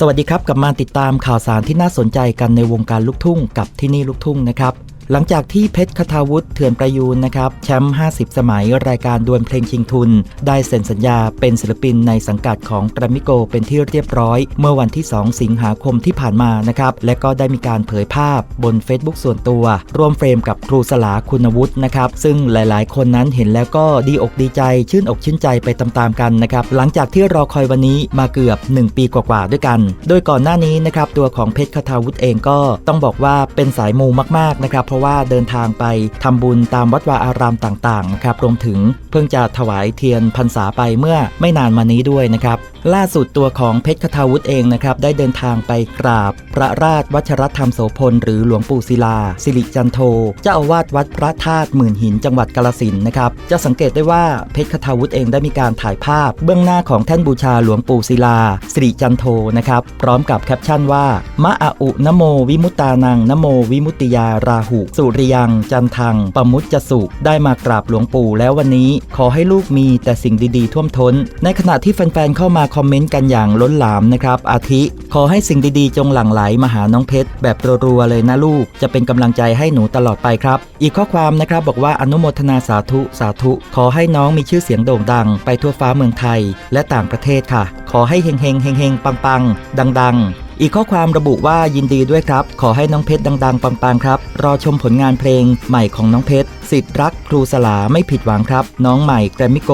สวัสดีครับกลับมาติดตามข่าวสารที่น่าสนใจกันในวงการลูกทุ่งกับที่นี่ลูกทุ่งนะครับ หลังจากที่เพชรคทาวุฒิเถื่อนประยูนนะครับแชมป์ 50 สมัยรายการดวลเพลงชิงทุน ได้เซ็นสัญญาเป็นศิลปินในสังกัดของกรมิโกเป็นที่เรียบร้อย เมื่อวันที่ 2 สิงหาคมที่ผ่านมานะครับและก็ได้มีการเผยภาพบน Facebook ส่วนตัว ร่วมเฟรมกับครูสลาคุณวุฒินะครับซึ่งหลายๆ คนนั้นเห็นแล้วก็ดีอกดีใจ ชื่นอกชื่นใจไปตามๆกันนะครับหลังจากที่รอคอยวันนี้มาเกือบ 1 ปีกว่าๆด้วยกัน โดยก่อนหน้านี้นะครับตัวของเพชรคทาวุฒิเองก็ต้องบอกว่าเป็นสายมูมากๆนะครับเพราะว่าเดินทางไปทำบุญตามวัดวาอารามต่างๆนะครับรวมถึงเพิ่งจะถวายเทียนพรรษาไปเมื่อไม่นานมานี้ด้วยนะครับล่าสุดตัวของเพชรคทาวุฒิเองนะครับได้เดินทางไปกราบ พระราชวัชรธรรมโสพลหรือหลวงปู่ศิลา สิริจันโทเจ้าอาวาสวัดพระธาตุหมื่นหินจังหวัดกาลสินนะครับจะสังเกตได้ว่าเพชรคทาวุฒิเองได้มีการถ่ายภาพ เบื้องหน้าของแท่นบูชาหลวงปู่ศิลา สิริจันโทนะครับพร้อมกับแคปชั่นว่ามะอาอุนโมวิมุตตานังนโมวิมุตติยาราหุสุริยังจันทังปมุจจสุได้มากราบหลวงปู่แล้ววันนี้ขอให้ลูกมีแต่สิ่งดีๆ ท่วมท้น ในขณะที่แฟนๆเข้ามาคอมเมนต์กันอย่างล้นหลามนะครับ อาทิ ขอให้สิ่งดีๆ จงหลั่งไหลมาหาน้องเพชร แบบรัวๆเลยนะลูก จะเป็นกำลังใจให้หนูตลอดไปครับ อีกข้อความนะครับบอกว่าอนุโมทนาสาธุสาธุ ขอให้น้องมีชื่อเสียงโด่งดัง ไปทั่วฟ้าเมืองไทย และต่างประเทศค่ะ ขอให้เฮงเฮงเฮงเฮงปังปังดังดังๆ อีกข้อความระบุว่ายินดีด้วยครับ ขอให้น้องเพชรดัง ๆ ปังๆครับ รอชมผลงานเพลงใหม่ของน้องเพชรสิทธิ์รักครูสลาไม่ผิดหวังครับ น้องใหม่แกรมมิโก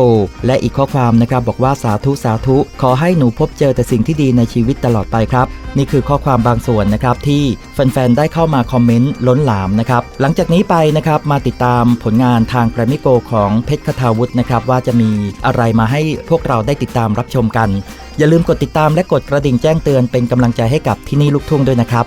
และอีกข้อความนะครับบอกว่าสาธุสาธุ ขอให้หนูพบเจอแต่สิ่งที่ดีในชีวิตตลอดไปครับ นี่คือข้อความบางส่วนนะครับที่แฟนๆได้เข้ามาคอมเมนต์ล้นหลามนะครับหลังจากนี้ไปนะครับมาติดตามผลงานทางแกรมมิโกของเพชรคทาวุฒินะครับว่าจะมีอะไรมาให้พวกเราได้ติดตามรับชมกันอย่าลืมกดติดตามและกดกระดิ่งแจ้งเตือนเป็นกำลังใจให้กับที่นี่ลูกทุ่งด้วยนะครับ